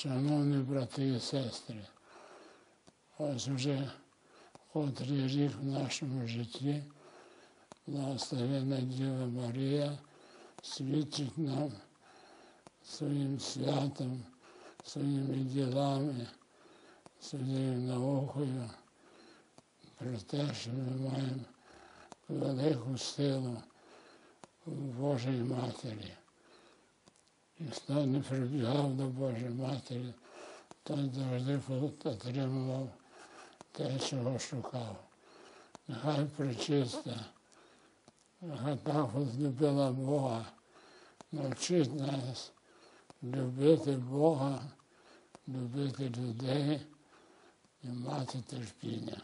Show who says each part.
Speaker 1: Шановні брати і сестри, ось вже котрий рік в нашому житті благословена Діва Марія свідчить нам своїм святом, своїми ділами, своєю наукою про те, що ми маємо велику силу в Божій Матері. І хто не прибігав до Божої Матері, той завжди отримував те, чого шукав. Нехай причиста, нехай так возлюбила Бога, навчить нас любити Бога, любити людей і мати терпіння.